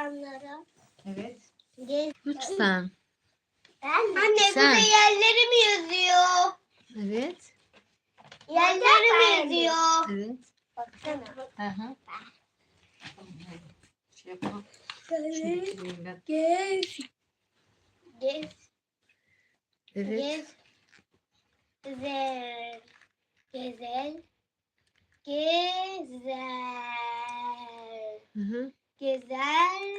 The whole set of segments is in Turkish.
olanlara. Evet. Gez. Lütfen. Ben Anne Sen. burada yerleri mi yazıyor? Evet. Yerleri mi yazıyor? Evet. Baksana. Şey yapalım. Ben. Gez. Gez. Evet. Gez. Güzel. Gezel. Gezel. Hı hı. Gezeller.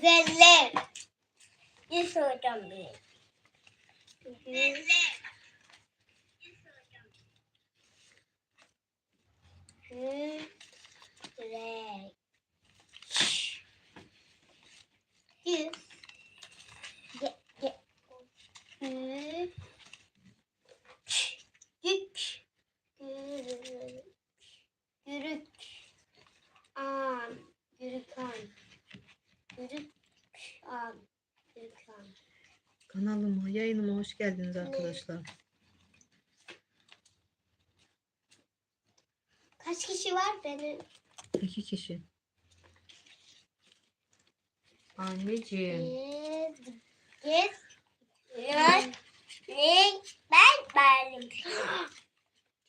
Gezeller. Ne soracağım bir? Gezeller. Güzel. Yüz. Ge, ge. Gü. Gük. Gürük. Gürük. An. Gürük an. Gürük an. Gürük an. Kanalıma, yayınıma hoş geldiniz arkadaşlar. Kaç kişi var benim? İki kişi. Anneciğim. Gez. Ne? Ben verdim.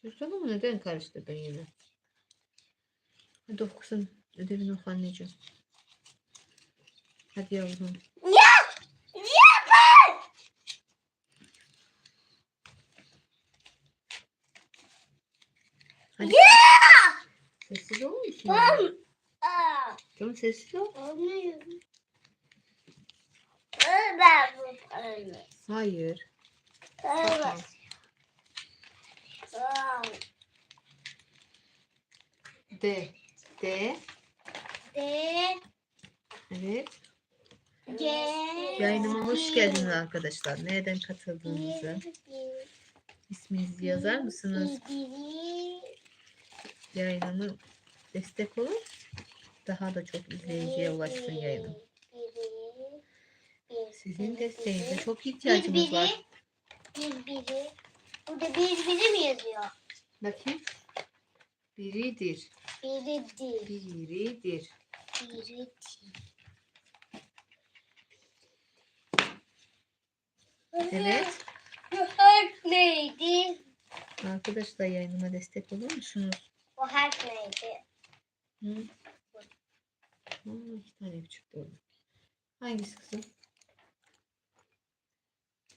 Cüzdanımı neden karıştırdın yine? Hadi oku kızım. Ödevini oku anneciğim. Hadi yavrum. Ya! Yapın! Hadi. Sessiz olur musun? Tamam sessiz ol. Hayır. Aa, De. De. De, Evet. ge, Yayınıma hoş geldiniz arkadaşlar. Nereden katıldığınızı, isminizi yazar mısınız? Biri, Yayınıma destek olun. Daha da çok izleyiciye ulaşsın yayınım. Sizin desteğinize çok ihtiyacımız var. biri, bir, biri. Burada bir, biri mi yazıyor? Bakayım. Biridir. Biridir. Biri değil. Evet. Bu harf neydi? Arkadaşlar yayınıma destek olur musunuz? Bu harf neydi? Hı? Aa, iki tane küçük oldu. Hangisi kızım?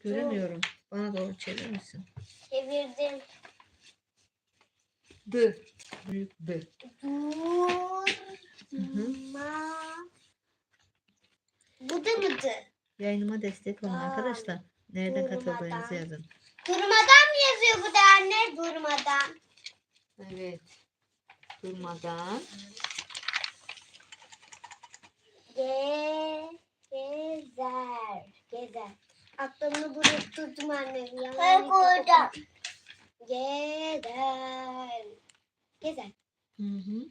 Göremiyorum. Bana doğru çevirir misin? Çevirdim. D. Büyük B. Durma. Bu da mıydı? Yayınıma destek olun Aa, arkadaşlar. Nereden katıldığınızı yazın. Durmadan mı yazıyor bu da anne? Durmadan. Evet. Durmadan. Ge, gezer. Gezer. Aklımı buraya tuttum anne. Ben burada. Gezer. Gezer. Hı hı.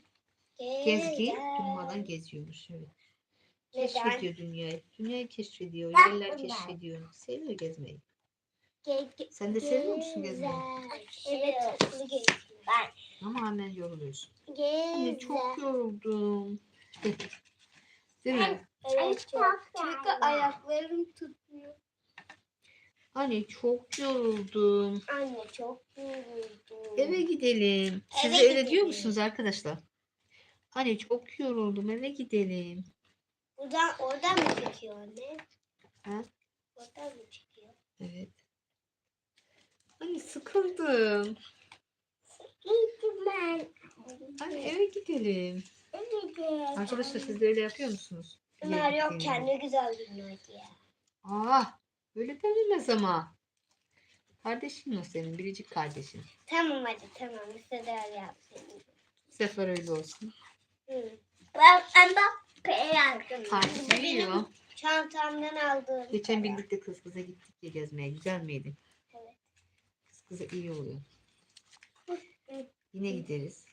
Gezer. Gezgi durmadan geziyormuş. Evet. Keşfediyor dünyayı. Dünyayı keşfediyor. Bak Yerler keşfediyor. Seviyor gezmeyi. Ge, ge, Sen de seviyor musun gezmeyi? Evet. geziyor. Ben Ama hemen yoruluyorsun. Anne çok yoruldum. Değil mi? Evet çok. Çünkü ayaklarım tutmuyor. Anne çok yoruldum. Anne çok yoruldum. Eve gidelim. Siz Eve de öyle diyor musunuz arkadaşlar? Anne çok yoruldum eve gidelim. Buradan oradan mı çekiyor anne? Ha? Oradan mı çekiyor? Evet. Anne sıkıldım. Gittim ben. Anne eve gidelim. Evet. Arkadaşlar siz de öyle yapıyor musunuz? Bunlar Eve yok gittiğinizde. kendi güzel dünya diye. Aa, öyle denilmez ama. Kardeşin o senin, biricik kardeşin. Tamam hadi tamam. Öyle yapsın. Bu sefer öyle olsun. Hı. Ben ben bak beğendim. Artık biliyor. Çantamdan aldığım. Geçen birlikte kız kıza gittik ya gezmeye. Güzel miydi? Evet. Kız kıza iyi oluyor. Yine gideriz.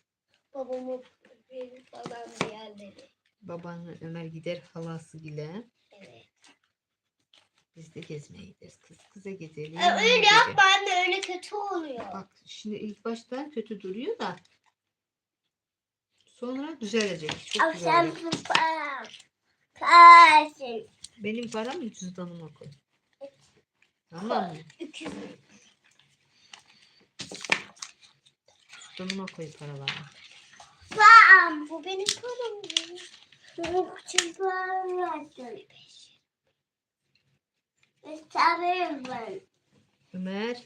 Babamı benim falan bir yerlere. Babanla Ömer gider halası ile. Evet. Biz de gezmeye gideriz. Kız kıza gezelim. Ee, öyle gece. yapma anne öyle kötü oluyor. Bak şimdi ilk baştan kötü duruyor da sonra düzelecek. Çok güzel. Benim param mı cüzdanıma koy? Tamam mı? 200. Donuma koy paraları. Param. Bu benim param değil. Benim küçük param vardı. Ömer.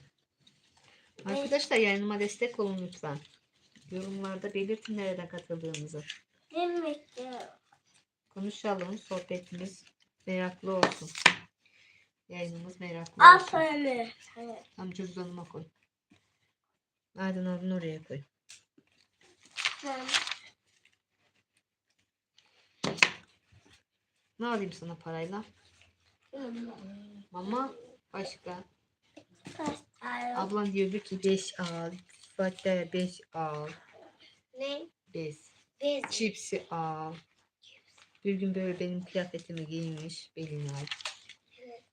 Arkadaşlar yayınıma destek olun lütfen. Yorumlarda belirtin nereden katıldığınızı. Demek Konuşalım. Sohbetimiz meraklı olsun. Yayınımız meraklı olsun. Aferin. Tam cüzdanıma koy. Aydın abinin oraya koy. Ne alayım sana parayla? Mama başka. Ablan diyordu ki 5 al. Fatih 5 al. Ne? Bez. Bez. Çipsi al. Bir gün böyle benim kıyafetimi giymiş. Beline al.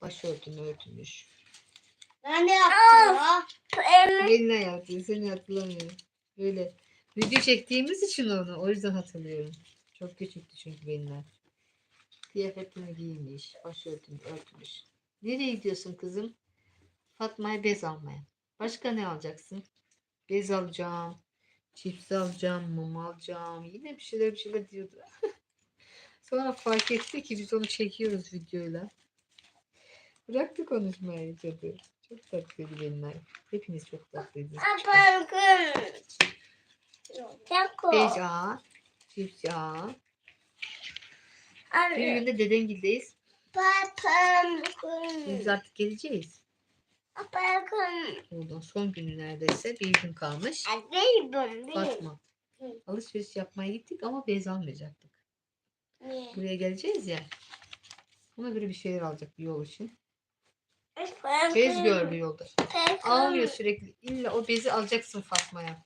Başörtümü örtmüş. Ben de yaptım ya. Beline yaptı. Seni hatırlamıyorum. Böyle video çektiğimiz için onu. O yüzden hatırlıyorum. Çok küçüktü çünkü benimler. Kıyafetimi giymiş. Başörtümü örtmüş. Nereye gidiyorsun kızım? Fatma'ya bez almaya. Başka ne alacaksın? Bez alacağım. Cips alacağım. Mum alacağım. Yine bir şeyler bir şeyler diyordu. Sonra fark etti ki biz onu çekiyoruz videoyla. Bıraktı konuşmayı cadı. Çok tatlıydı benimler. Hepiniz çok. Çok Bez al. Cips al. Bir gün de dedemgildeyiz. Biz artık geleceğiz. Oradan son günü neredeyse bir gün kalmış. Fatma. Alışveriş yapmaya gittik ama bez almayacaktık. Niye? Buraya geleceğiz ya. Ona göre bir şeyler alacak bir yol için. Bez gördü yolda. Ağlıyor sürekli. İlla o bezi alacaksın Fatma'ya.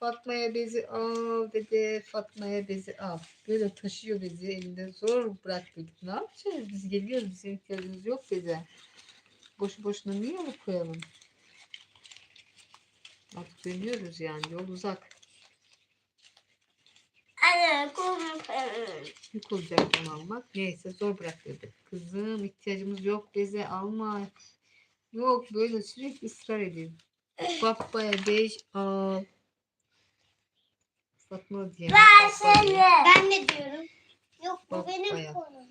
Fatma'ya bezi al dedi. Fatma'ya bezi al. Böyle taşıyor bezi elinde. Zor bıraktık. Ne yapacağız? Biz geliyoruz. Bizim ihtiyacımız yok beze. Boşu boşuna niye alıp koyalım? Artık dönüyoruz yani. Yol uzak. Yük olacak onu almak. Neyse zor bıraktırdık. Kızım ihtiyacımız yok beze alma. Yok böyle sürekli ısrar ediyor. Babaya beş al. Fatma diye. Ben ne diyorum? Yok bu Bak benim bayağı. param.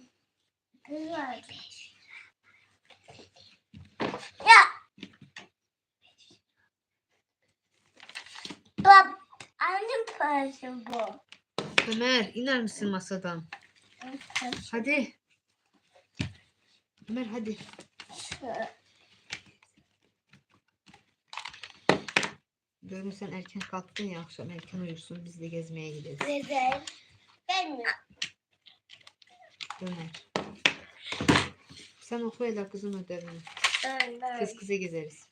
Bab, annem parası bu. Ömer iner misin masadan? Hadi. Ömer hadi. Diyorum sen erken kalktın ya akşam erken uyursun biz de gezmeye gideriz. Güzel. Vermiyor. Ömer. Sen oku hele kızım ödevini. Kız kıza gezeriz.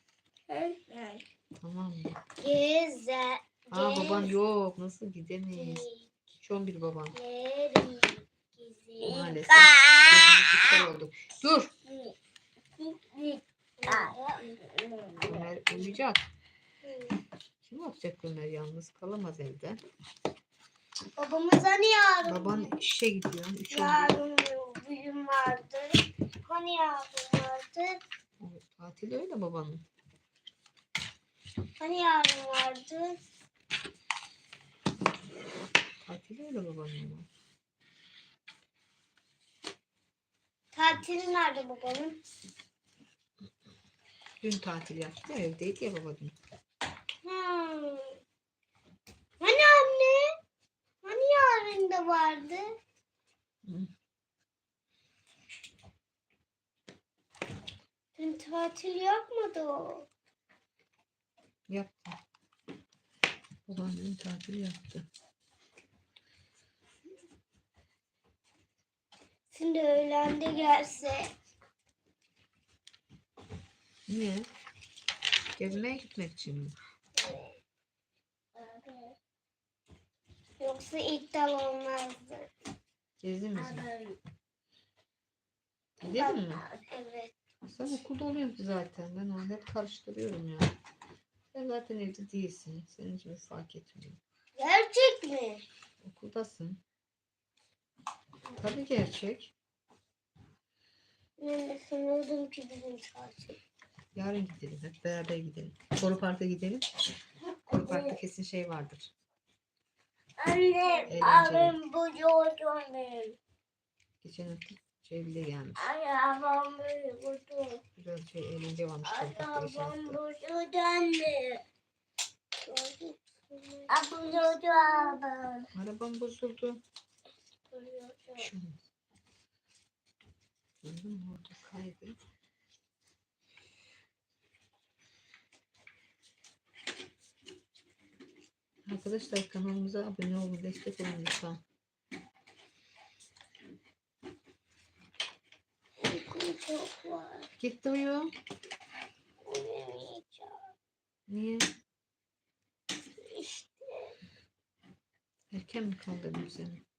Tamam mı? Güzel. Aa baban yok. Nasıl gidemeyiz? 11 baban. Maalesef. Oldu. Dur. Ömer uyuyacak. Kim yapacak Ömer yalnız kalamaz evde. Babamız hani yarın? Baban işe gidiyor. 3 Yarın bugün vardı. Hani yarın vardı? Tatil öyle babanın. Hani yarın vardı? Tatil öyle babanın. ama. Tatili nerede babamın? Dün tatil yaptı. Evdeydi ya baba dün. Hmm. Hani anne? Hani yarın da vardı? Hı. Dün tatil yapmadı o. Yaptı. Baban dün tatil yaptı. Şimdi öğlende gelse Niye? Gezmeye gitmek için mi? yoksa iptal olmazdı. Gezdin mi sen? Gidelim mi? Evet. Sen okulda oluyorsun zaten. Ben onu hep karıştırıyorum ya. Sen zaten evde değilsin. Senin için fark etmiyor. Gerçek mi? Okuldasın. Tabii gerçek. Ben de sanıyordum ki bizim çarşı. Yarın gidelim. Hep beraber gidelim. Koru Park'a gidelim. Koru Park'ta kesin şey vardır. Anne, Eğlenceli. abim bu yolcuyum. Geçen hafta şey bile gelmiş. Anne, abim bu yolcuyum. Güzel şey eğlence varmış Koru Park'ta geçen Abim hafta. bu yolcuyum. Abim yolcuyum. Arabam bozuldu. Şu. Gördün orada kaydı. Arkadaşlar kanalımıza abone olun, destek olun lütfen. Çok var. Gitti uyu. Uyumayacağım. Niye? İşte Erken mi kaldırdım seni?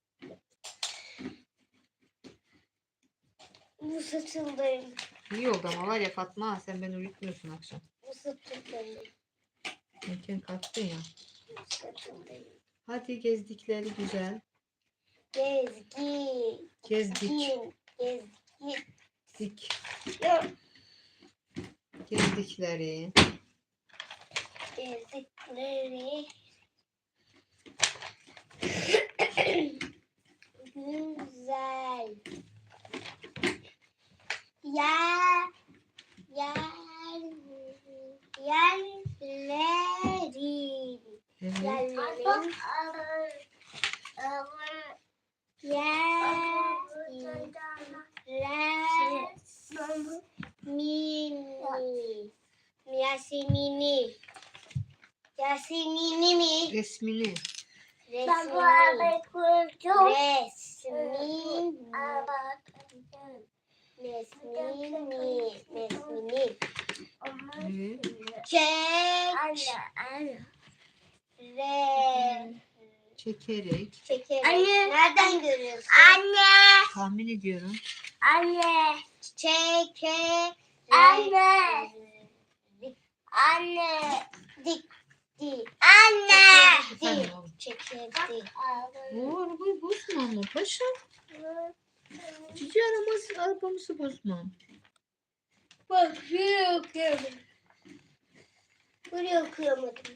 Bu saçıldayım. İyi oldu ama var ya Fatma sen beni uyutmuyorsun akşam. Bu saçıldayım. Erken kalktın ya. Bu saçıldayım. Hadi gezdikleri güzel. Gezgi. Gezdik. Gezgi. Dik. Yok. Gezdikleri. Gezdikleri. Güzel. Yer. Yer. Yerlerin. Evet. Yerlerin. Yasemini. Yasemini. Yasemini mi? Resmini. Resmini. Resmini. Resmini. Evet. Çek. Re. Çekerek. Çekerek. Anne. Nereden görüyorsun? Anne, Tahmin ediyorum. anne, Çekerek. Anne. anne, Dik. Dik. anne. Efendim oğlum. Çekirdi. O arabayı bozma ama paşa. Cici aramaz arabamızı bozmam. Bak şuraya okuyamadım. Buraya okuyamadım.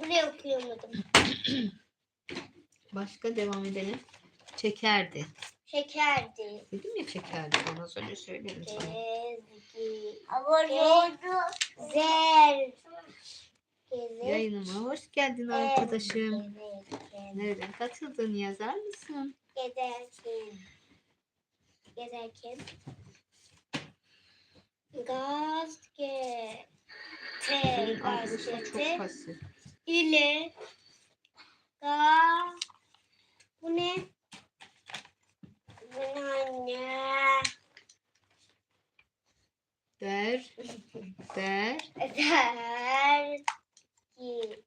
Buraya okuyamadım. Başka devam edelim. Çekerdi. Şekerdi. Dedim ya çekerdi. Bana söyle söylerim sana. Gezgi. Avuçlu. Zer. Yayınıma hoş geldin arkadaşım. Nereden katıldın yazar mısın? Gezerken. Gezerken. Gazete. Senin arkadaşlar çok Gazete. pasif. ile ga bu ne? Bu ne? Der. Der. Der ki.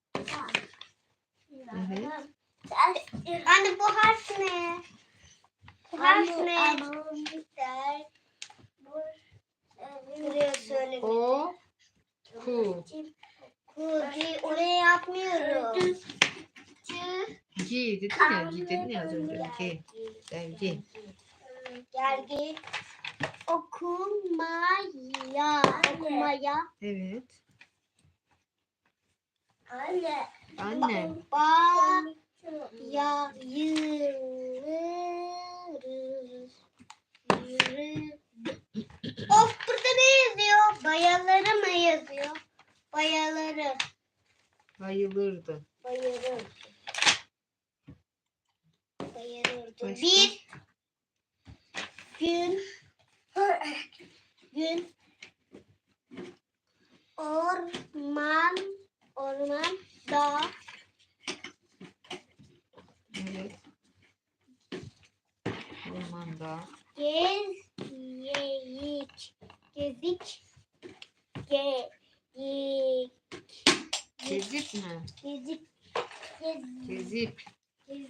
Evet. Anne bu harf ne? Bu harf ne? Der. Buraya söyle. O. Ku. Kugi oraya yapmıyorum. Gi dedim ya. Gi dedin ya az önce. Gi. Dergi. Dergi. Okumaya. Okumaya. Evet. Anne. Anne. Ba ya. Yürür. Of burada ne yazıyor? Bayaları mı yazıyor? Bayaları. Bayılırdı. Bayılır. Bayılırdı. Başka? Bir gün gün orman orman dağ Evet. Ormanda. geziyik gezik ge ge- Gezip mi? gezik gez Gezip. gez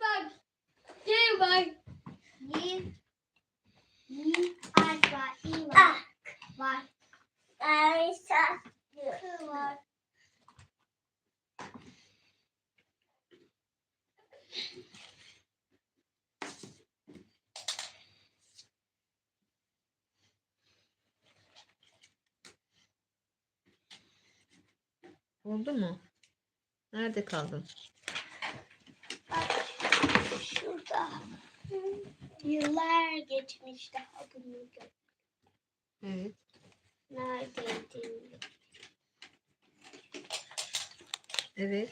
Bak. Gel bak. Bir. Bir harf var. İ var. Ah. Var. K var. Oldu mu? Nerede kaldın? Bak şurada. Yıllar geçmiş daha bunu gör. Evet. Neredeydi? Evet.